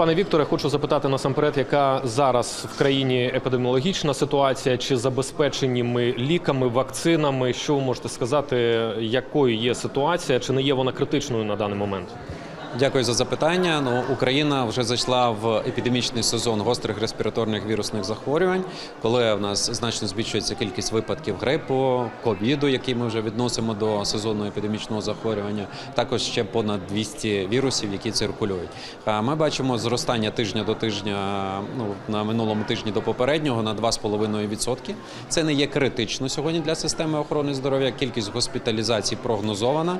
Пане Вікторе, хочу запитати насамперед, яка зараз в країні епідеміологічна ситуація? Чи забезпечені ми ліками, вакцинами? Що ви можете сказати, якою є ситуація? Чи не є вона критичною на даний момент? Дякую за запитання. Ну, Україна вже зайшла в епідемічний сезон гострих респіраторних вірусних захворювань, коли в нас значно збільшується кількість випадків грипу, ковіду, який ми вже відносимо до сезонного епідемічного захворювання. Також ще понад 200 вірусів, які циркулюють. А Ми бачимо зростання тижня до тижня. Ну на минулому тижні до попереднього на 2,5%. Це не є критично сьогодні для системи охорони здоров'я. Кількість госпіталізацій прогнозована,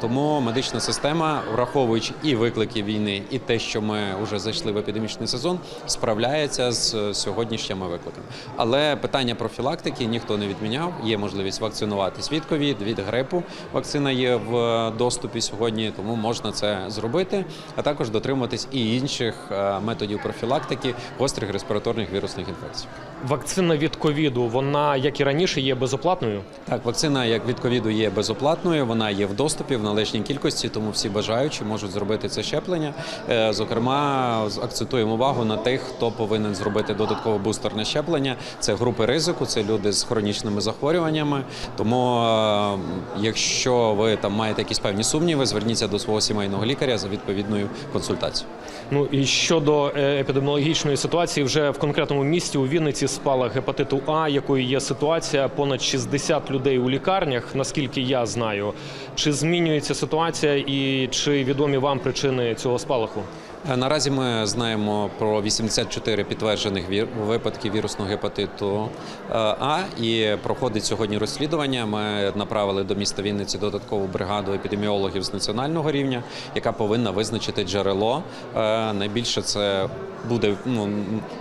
тому медична система, враховуючи і виклики війни, і те, що ми вже зайшли в епідемічний сезон, справляється з е, сьогоднішніми викликами. Але питання профілактики ніхто не відміняв. Є можливість вакцинуватись від ковід, від грипу. Вакцина є в е, доступі сьогодні, тому можна це зробити, а також дотримуватись і інших е, методів профілактики гострих респіраторних вірусних інфекцій. Вакцина від ковіду, вона як і раніше є безоплатною. Так, вакцина як від ковіду є безоплатною, вона є в доступі в належній кількості, тому всі бажаючі можуть зробити це щеплення. Е, Зокрема, акцентуємо увагу на тих, хто повинен зробити додаткове бустерне щеплення. Це групи ризику, це люди з хронічними захворюваннями. Тому, е, якщо ви там маєте якісь певні сумніви, зверніться до свого сімейного лікаря за відповідною консультацією. Ну і щодо е, епідеміологічної ситуації, вже в конкретному місті у Вінниці спалах гепатиту А, якою є ситуація, понад 60 людей у лікарнях, наскільки я знаю. Чи змінюється ситуація і чи відомі вам причини цього спалаху? Е, Наразі ми знаємо про 84 підтверджених випадків вірусного гепатиту е, А і проходить сьогодні розслідування. Ми направили до міста Вінниці додаткову бригаду епідеміологів з національного рівня, яка повинна визначити джерело. Е, Найбільше це буде. Ну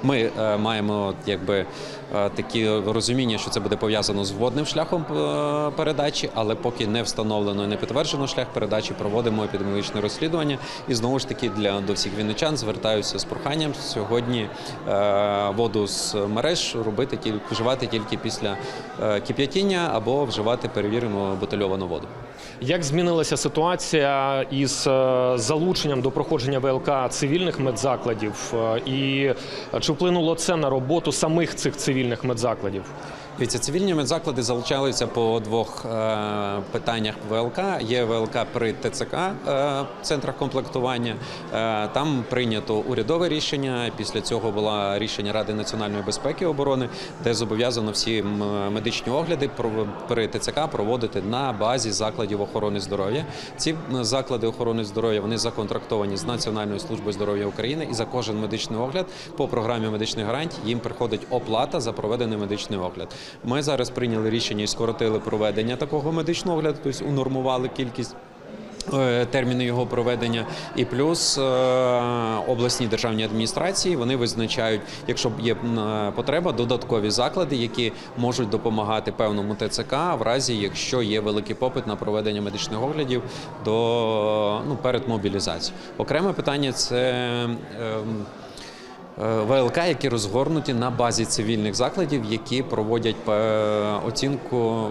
ми маємо якби такі розуміння, що це буде пов'язано з водним шляхом передачі, але поки не встановлено і не підтверджено шлях передачі, проводимо епідеміологічне розслідування. І знову ж таки для до всіх вінничан звертаюся з проханням сьогодні е, воду з мереж робити вживати тільки після е, кип'ятіння або вживати перевірену бутильовану воду. Як змінилася ситуація із е, залученням до проходження ВЛК цивільних медзакладів? І чи вплинуло це на роботу самих цих цивільних медзакладів? Дивіться, цивільні медзаклади залучалися по двох е, питаннях ВЛК. Є ВЛК при ТЦК е, центрах комплектування. Е, там прийнято урядове рішення. Після цього було рішення Ради національної безпеки і оборони, де зобов'язано всі медичні огляди при ТЦК проводити на базі закладів охорони здоров'я. Ці заклади охорони здоров'я вони законтрактовані з Національною службою здоров'я України, і за кожен медичний огляд по програмі медичних гарантій їм приходить оплата за проведений медичний огляд. Ми зараз прийняли рішення і скоротили проведення такого медичного огляду, тобто унормували кількість. е, Терміни його проведення, і плюс е, обласні державні адміністрації вони визначають, якщо є е, потреба, додаткові заклади, які можуть допомагати певному ТЦК в разі, якщо є великий попит на проведення медичних оглядів до ну перед мобілізацією. Окреме питання це. ем, ВЛК, які розгорнуті на базі цивільних закладів, які проводять е, оцінку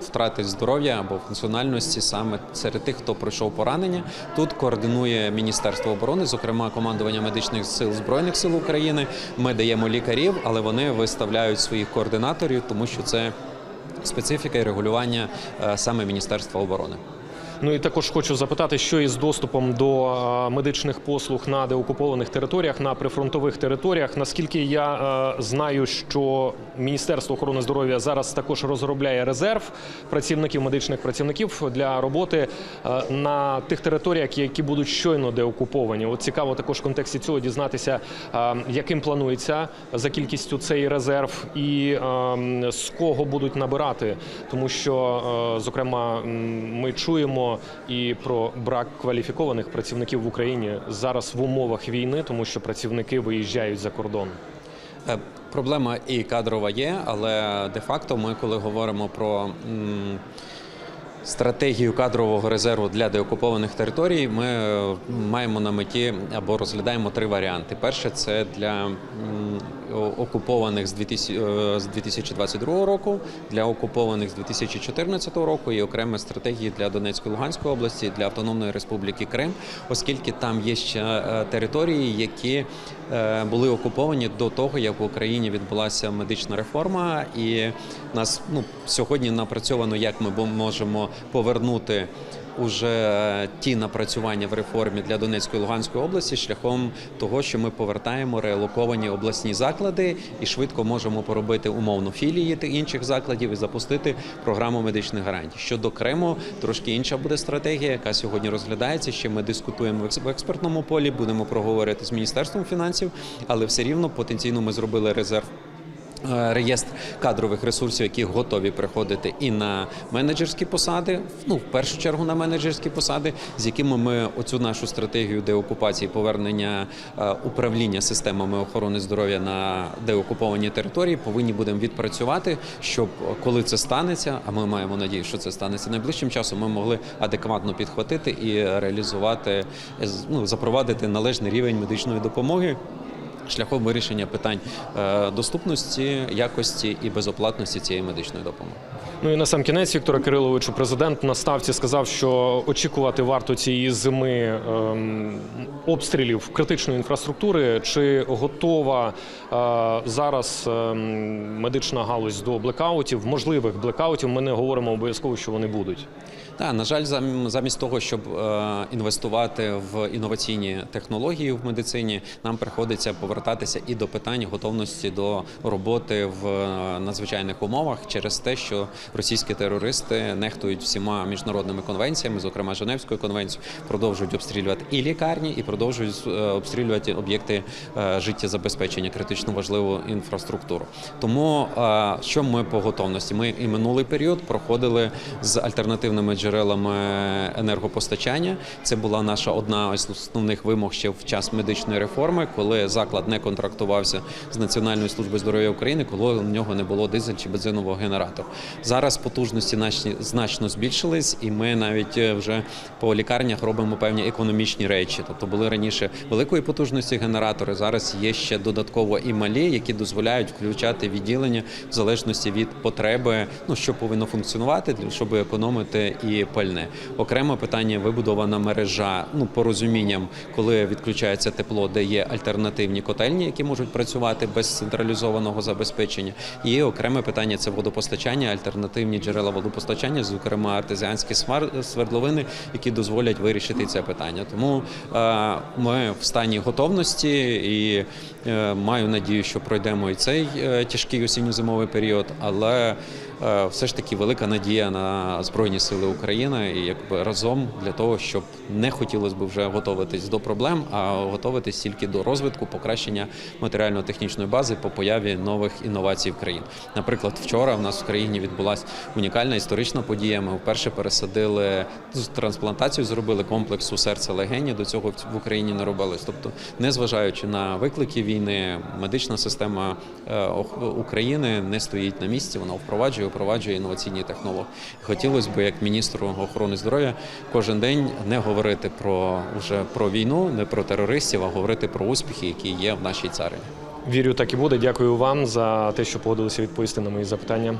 втрати здоров'я або функціональності саме серед тих, хто пройшов поранення. Тут координує Міністерство оборони, зокрема командування медичних сил збройних сил України. Ми даємо лікарів, але вони виставляють своїх координаторів, тому що це специфіка і регулювання е, саме Міністерства оборони. Ну і також хочу запитати, що із доступом до е, медичних послуг на деокупованих територіях, на прифронтових територіях. Наскільки я е, знаю, що Міністерство охорони здоров'я зараз також розробляє резерв працівників, медичних працівників для роботи е, на тих територіях, які будуть щойно деокуповані. От цікаво також в контексті цього дізнатися, яким планується за кількістю цей резерв і з кого будуть набирати, тому що, зокрема, ми чуємо і про брак кваліфікованих працівників в Україні зараз в умовах війни, тому що працівники виїжджають за кордон. Е, Проблема і кадрова є, але де-факто ми, коли говоримо про Стратегію кадрового резерву для деокупованих територій ми маємо на меті або розглядаємо три варіанти. Перше це для окупованих з 2000, е, 2022 року, для окупованих з 2014 року і окремі стратегії для Донецької Луганської області, для Автономної Республіки Крим, оскільки там є ще е, території, які е, були окуповані до того, як в Україні відбулася медична реформа, і нас ну сьогодні напрацьовано, як ми можемо повернути уже ті напрацювання в реформі для Донецької Луганської області шляхом того, що ми повертаємо реалоковані обласні заклади і швидко можемо поробити умовно філії та інших закладів і запустити програму медичних гарантій. Щодо Криму, трошки інша буде стратегія, яка сьогодні розглядається. Ще ми дискутуємо в експертному полі, будемо проговорити з міністерством фінансів, але все рівно потенційно ми зробили резерв. Е, Реєстр кадрових ресурсів, які готові приходити і на менеджерські посади, ну в першу чергу на менеджерські посади, з якими ми оцю нашу стратегію деокупації, повернення е, управління системами охорони здоров'я на деокуповані території, повинні будемо відпрацювати, щоб е, коли це станеться, а ми маємо надію, що це станеться найближчим часом, ми могли адекватно підхватити і реалізувати, ну запровадити належний рівень медичної допомоги шляхом вирішення питань е, доступності, якості і безоплатності цієї медичної допомоги. Ну і на сам кінець Віктора Кириловичу, президент на ставці сказав, що очікувати варто цієї зими ем, обстрілів критичної інфраструктури. Чи готова е, зараз ем, медична галузь до блекаутів, можливих блекаутів? Ми не говоримо обов'язково, що вони будуть. Так, на жаль, замість того, щоб е, інвестувати в інноваційні технології в медицині, нам приходиться повертатися і до питань готовності до роботи в е, надзвичайних умовах через те, що російські терористи нехтують всіма міжнародними конвенціями, зокрема Женевською конвенцією, продовжують обстрілювати і лікарні, і продовжують е, обстрілювати об'єкти життєзабезпечення, критично важливу інфраструктуру. Тому що ми по готовності? Ми і минулий період проходили з альтернативними джерелами енергопостачання. Це була наша одна з основних вимог ще в час медичної реформи, коли заклад не контрактувався з Національною службою здоров'я України, коли у нього не було дизель чи бензинового генератора. Зараз потужності наші значно збільшились, і ми навіть е, вже по лікарнях робимо певні економічні речі. Тобто були раніше великої потужності генератори. Зараз є ще додатково і малі, які дозволяють включати відділення в залежності від потреби, ну що повинно функціонувати, щоб економити і пальне. Окремо питання вибудована мережа. Ну порозумінням, коли відключається тепло, де є альтернативні котельні, які можуть працювати без централізованого забезпечення. І окреме питання це водопостачання, альтернативні джерела водопостачання, зокрема артезіанські свердловини, які дозволять вирішити це питання. Тому е, ми в стані готовності і е, маю надію, що пройдемо і цей е, тяжкий осінньо-зимовий період, але все ж таки велика надія на Збройні Сили України і якби разом для того, щоб не хотілося б вже готуватись до проблем, а готуватись тільки до розвитку, покращення матеріально-технічної бази по появі нових інновацій в країні. Наприклад, вчора в нас в країні відбулася унікальна історична подія. Ми вперше пересадили трансплантацію, зробили комплексу серця легені. До цього в- Україні не робилось. Тобто, незважаючи на виклики війни, медична система е, України не стоїть на місці. Вона впроваджує, впроваджує інноваційні технології. Хотілося б, як міністру охорони здоров'я, кожен день не говорити про вже про війну, не про терористів, а говорити про успіхи, які є в нашій царині. Вірю, так і буде. Дякую вам за те, що погодилися відповісти на мої запитання.